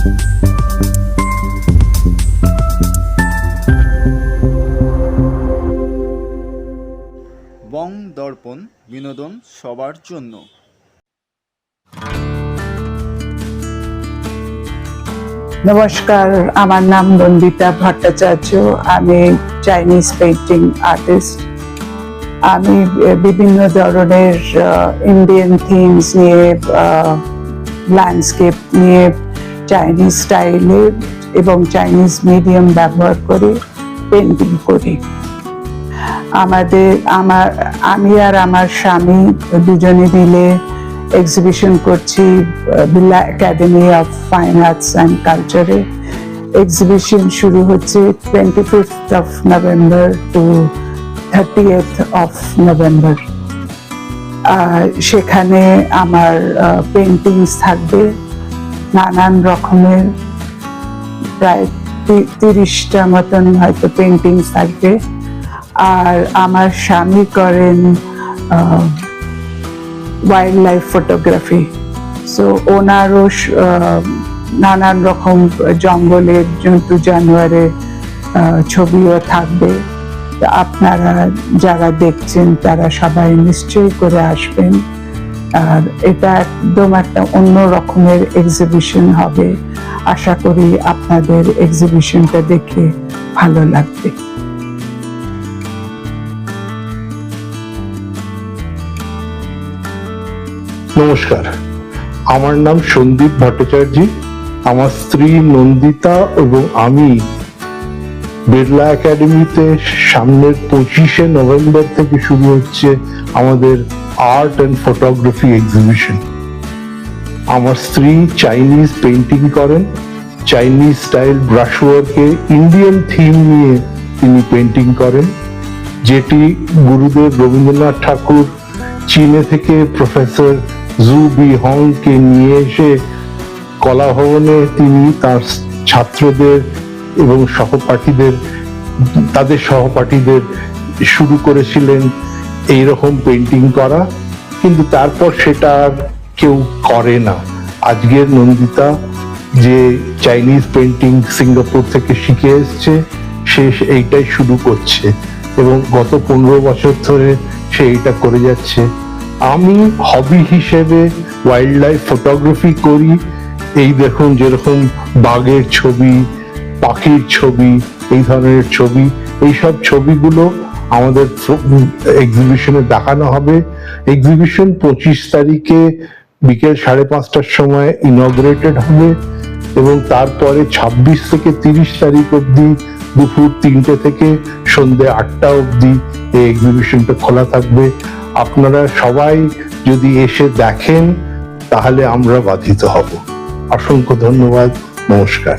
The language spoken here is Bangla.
বং দর্পণ বিনোদন সবার জন্য। নমস্কার, আমার নাম নন্দিতা ভট্টাচার্য, আমি চাইনিজ পেইন্টিং আর্টিস্ট আমি বিভিন্ন ধরনের ইন্ডিয়ান থিমস নিয়ে ল্যান্ডস্কেপ নিয়ে চাইনিজ স্টাইলে এবং চাইনিজ মিডিয়াম ব্যবহার করে পেন্টিং করি। আমাদের, আমার, আমি আর আমার স্বামী দুজনে মিলে এক্সিবিশন করছি Birla academy of fine arts and কালচারে এক্সিবিশন শুরু হচ্ছে twenty fifth of November to thirty eighth of November সেখানে আমার পেন্টিংস থাকবে। নানান রকমের প্রায় তিরিশটা মতন হয়তো পেন্টিং থাকবে। আর আমার স্বামী করেন ওয়াইল্ড লাইফ ফটোগ্রাফি সো ওনারও নানান রকম জঙ্গলের জন্তু জানোয়ারের ছবিও থাকবে। আপনারা যারা দেখছেন, তারা সবাই নিশ্চয়ই করে আসবেন। আর এটা একদম একটা অন্য রকমের এক্সিবিশন হবে। আশা করি আপনাদের এক্সিবিশনটা দেখে ভালো লাগবে। নমস্কার। আমার নাম সন্দীপ ভট্টাচার্য। আমার স্ত্রী নন্দিতা এবং আমি বিড়লা একাডেমিতে সামনের পঁচিশে নভেম্বর থেকে শুরু হচ্ছে আমাদের আর্ট অ্যান্ড ফটোগ্রাফি এক্সিবিশন। আমার স্ত্রী চাইনিজ পেন্টিং করেন। চাইনিজ স্টাইল ব্রাশওয়ার্কে ইন্ডিয়ান থিম নিয়ে তিনি পেন্টিং করেন, যেটি গুরুদেব রবীন্দ্রনাথ ঠাকুর চীনে থেকে প্রফেসর জু বি হংকে নিয়ে এসে কলা ভবনে তিনি তার ছাত্রদের এবং সহপাঠীদের, তাদের সহপাঠীদের শুরু করেছিলেন এই রকম পেন্টিং করা, কিন্তু তারপর সেটা কেউ করে না। আজকের নন্দিতা যে চাইনিজ পেন্টিং সিঙ্গাপুর থেকে শিখে এসছে, সে এইটাই শুরু করছে এবং গত পনেরো বছর ধরে সে এইটা করে যাচ্ছে। আমি হবি হিসেবে ওয়াইল্ড লাইফ ফটোগ্রাফি করি। এই দেখুন যেরকম বাঘের ছবি পাখির ছবি, এই ধরনের ছবি, এইসব ছবিগুলো আমাদের এক্সিবিশনে দেখানো হবে। এক্সিবিশন পঁচিশ তারিখে বিকেল সাড়ে পাঁচটার সময় ইনগ্রেটেড হবে এবং তারপরে ছাব্বিশ থেকে তিরিশ তারিখ অবধি দুপুর তিনটে থেকে সন্ধে আটটা অবধি এই এক্সিবিশনটা খোলা থাকবে। আপনারা সবাই যদি এসে দেখেন, তাহলে আমরা বাধিত হব। অসংখ্য ধন্যবাদ, নমস্কার।